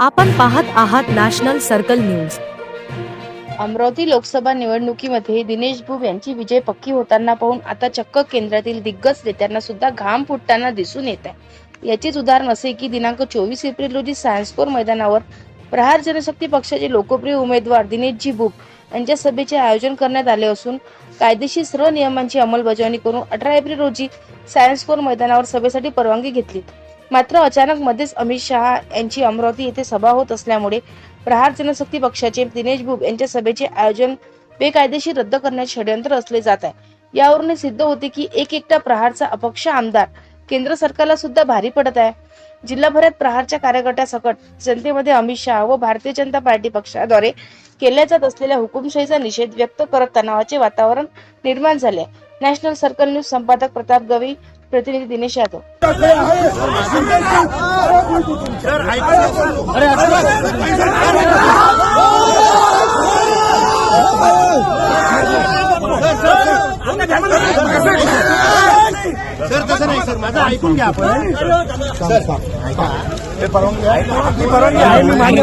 आपण पाहत आहात national circle news. Amravati Lok Sabha निवडणुकीमध्ये दिनेश भूप यांची विजय पक्की होताना पाहून आता चक्क केंद्रातील दिग्गज नेत्यांना सुद्धा घाम फुटताना दिसून येत आहे. याचेच उदाहरण असे की दिनांक चोवीस एप्रिल रोजी सायन्सकोर मैदानावर प्रहार जनशक्ती पक्षाचे लोकप्रिय उमेदवार दिनेशजी भूप यांच्या सभेचे आयोजन करण्यात आले असून कायदेशीर सर्व नियमांची अंमलबजावणी करून अठरा एप्रिल रोजी सायन्स कोर मैदानावर सभेसाठी परवानगी घेतली. मात्र अचानक मध्येच अमित शहा यांची अमरावती येथे सभा होत असल्यामुळे प्रहार जनशक्ती पक्षाचे दिनेश बुब यांच्या सभेचे आयोजन बेकायदेशीर रद्द करण्याचे षडयंत्र असले जात आहे. यावरून सिद्ध होते की एक एकटा प्रहारचा अपक्ष आमदार केंद्र सरकारला सुद्धा भारी पडत आहे. जिल्हाभरात प्रहारच्या कार्यकर्त्यासकट जनतेमध्ये अमित शहा व भारतीय जनता पार्टी पक्षाद्वारे केल्या जात असलेल्या हुकुमशाहीचा निषेध व्यक्त करत तणावाचे वातावरण निर्माण झाले नॅशनल सर्कल न्यूज संपादक प्रताप गवई प्रतिनिधी दिनेश यादव सर तसं नाही सर माझं ऐकून घ्या आपण सर ऐका हे परवानगी आहे आपली परवानगी आहे मी मान्य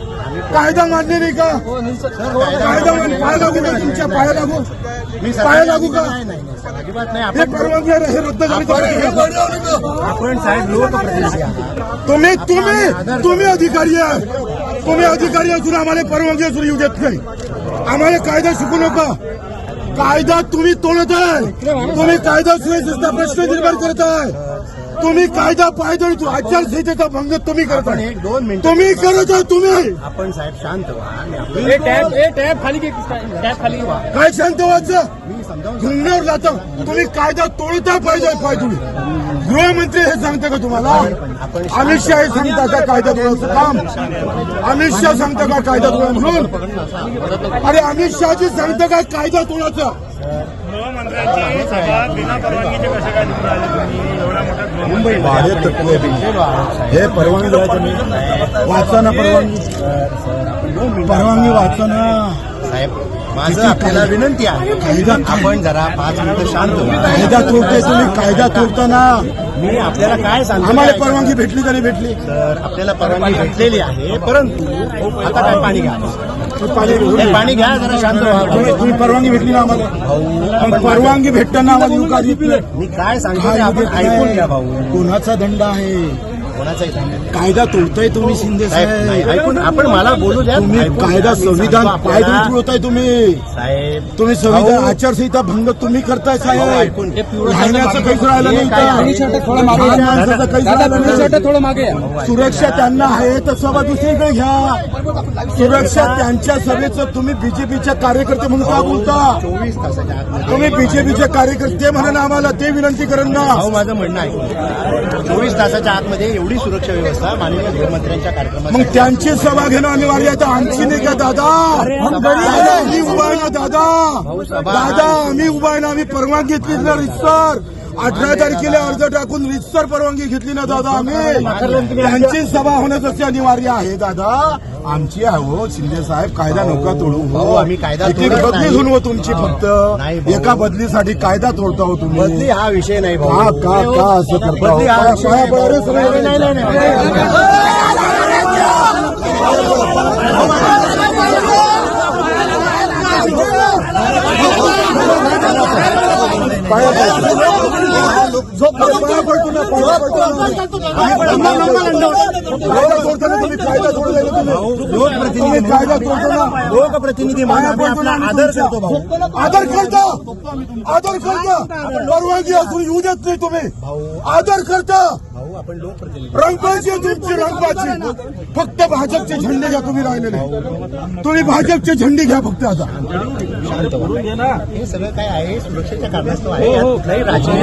कायदा नाही का? कायदा पाया लागू का तुमच्या पाया लागू. मी पाया लागू का? अजिबात नाही हे परवानगी हे रद्द करीत आपण साहेब आहात तुम्ही तुम्ही तुम्ही अधिकारी तुम्ही अधिकारी असून आम्हाला परवानगी असून येऊ देत नाही. आम्हाला कायदा शिकू नका. कायदा तुम्ही तोडत आहे. तुम्ही कायदा सुव्यवस्थेचा प्रश्न निर्माण करत आहे. तुम्ही कायदा पायदळी आचारसंहितेचा भंग तुम्ही करत एक दोन मिनिट तुम्ही करत आहे तुम्ही. आपण साहेब शांत व्हा. मी आपली- काय शांत व्हायचं? मी समजावून गुन्ह्यावर जातं. तुम्ही कायदा तोडता पाहिजे पाय तुम्ही. गृहमंत्री हे सांगता का तुम्हाला? अमित शहा हे सांगता का कायदा तोडायचं काम? अमित शहा सांगता का कायदा तोडा म्हणून अरे अमित शहाजी सांगता का कायदा तोडायचा गृहमंत्र्यांची सभा बिना परवानगीचे कसे काय तिकडे आले तुम्ही मुंबई हे परवानगी आहे तुम्ही वाचा ना परवानगी. परवानगी वाचा ना साहेब माझं आपल्याला विनंती आहे. कायदा आपण जरा पाच मिनिटं शांत. कायदा तोडते तुम्ही कायदा तोडताना मी आपल्याला काय सांगतो आम्हाला परवानगी. भेटली नाही भेटली. तर आपल्याला परवानगी भेटलेली आहे परंतु आता काय पाणी घ्या. पाणी घ्या जरा शांत व्हा. तुम्ही परवानगी भेटली ना आम्हाला. परवानगी भेटताना आम्हाला? मी काय आपण ऐकून घ्या. भाऊ. कोणाचा दंड आहे? कोणाचाही कायदा तोडताय तुम्ही शिंदे साहेब साहेब. ऐकून आपण मला बोलू द्या. तुम्ही कायदा संविधान आपल्याला. तुडवताय तुम्ही. साहेब तुम्ही संविधान आचारसंहिता भंग तुम्ही करताय भाऊ, साहेब. ऐकून घ्या. राहण्याचं काहीच राहिलं हे नाही काहीच राहिलं. सुरक्षा त्यांना आहे तर सभा दुसरीकडे घ्या. सुरक्षा त्यांच्या सभेचं तुम्ही बीजेपीच्या कार्यकर्ते म्हणून का बोलता? चोवीस तासाच्या आतमध्ये. तुम्ही बीजेपीचे कार्यकर्ते म्हणून आम्हाला ते विनंती करेन ना. माझं म्हणणं आहे चोवीस तासाच्या आतमध्ये एवढी सुरक्षा व्यवस्था माननीय गृहमंत्र्यांच्या कार्यक्रमात मग त्यांची सभा घेणं अनिवार्य आहे तर आमची नाही का दादा. आम्ही उभा आहे ना दादा? दादा आम्ही उभा आहे ना आम्ही परवानगी घेतली ना रितसर. अठरा तारखेला अर्ज टाकून रितसर परवानगी घेतली ना दादा आम्ही. त्यांची सभा होणं तसे अनिवार्य आहे दादा. आमची आहे हो शिंदे साहेब कायदा नका तोडू भाऊ, हो आम्ही कायदा एक एक तोडत बदली नाही. हो तुमची फक्त भाऊ. एका बदलीसाठी कायदा तोडता हो बदली तुम्ही हा विषय नाही का भाऊ का का असं करता हो? बदली हा विषय नाही, बरं भाऊ. सगळं- नाही, नाही, नाही. पाया तुम्ही आदर करतो आदर करता आदर करता परवानगी असून येऊ देत नाही तुम्ही आदर करता तुमची फक्त भाजपचे झेंडे घ्या तुम्ही राहिलेले तुम्ही भाजपचे झेंडे घ्या फक्त आता हे सगळं काय आहे सुरक्षेच्या कारणास्तव आहे यात कुठलाही राजकीय!